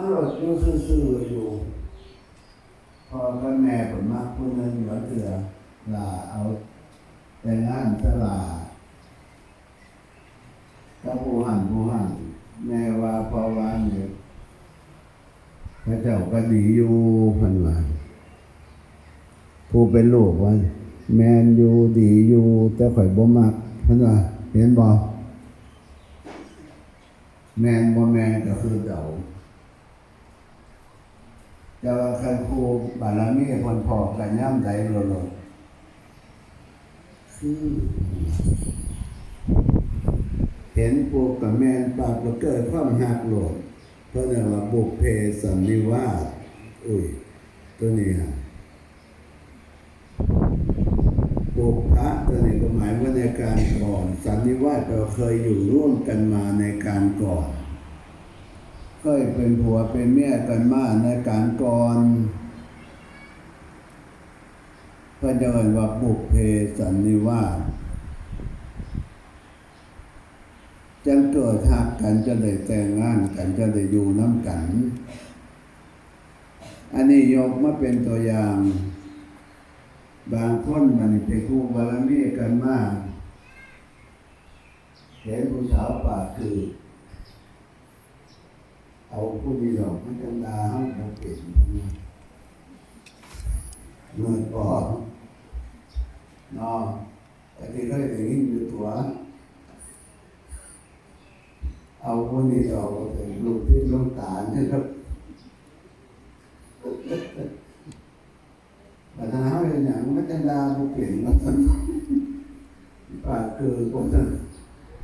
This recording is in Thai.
มันหลดอยู่ซื่อๆอยู่ พอกับแม่ผมมาผู้หนึงเหลือเถือลาเอาแต่งานสลาก็ผู้หันผู้หันแม่ว่าพอวางอยู่พระเจ้าก็ดีอยู่พันว่าผู้เป็นลูกว่าแมนอยู่ดีอยู่แต่ข่อยบ่มักพันว่าเห็นบ่แมนบ่แมนก็คือเดา แต่ว่าคันครูบารมีคนพอกันย่ำใจโลโลคือเห็นพวกกับแมนปากก็เกิดความหักโหลดเพราะนั่นว่าบุพเพสันนิวาสอุ้ยตัวนี้ฮะบุพพะตัวนี้ก็หมายว่าในการก่อน สันนิวาสเราเคยอยู่ร่วมกันมาในการก่อน เคยเป็นผัวเป็นเมียกันมาในการก่อนพื่อจะเอ่ยว่าบุพเพสันนิวาสจังเกิดหักกันจะได้แต่งงานกันจะได้อยู่น้ำกัน อันนี้ยกมาเป็นตัวอย่าง บางคนมันเป็นคู่บารมีกันมาก เห็นผู้สาวปากคือ เอาผู้มีดอกมันจังดาห้องมันเป็นเงินปอดเนาะแต่ที่เคยได้ยินอยู่ตัว เอาผู้นี้ดอกเป็นลูกที่ลูกตาลนะครับปัญหาเป็นอย่างมันจังดาผู้เปลี่ยนมาตั้งปากคือคนนั้น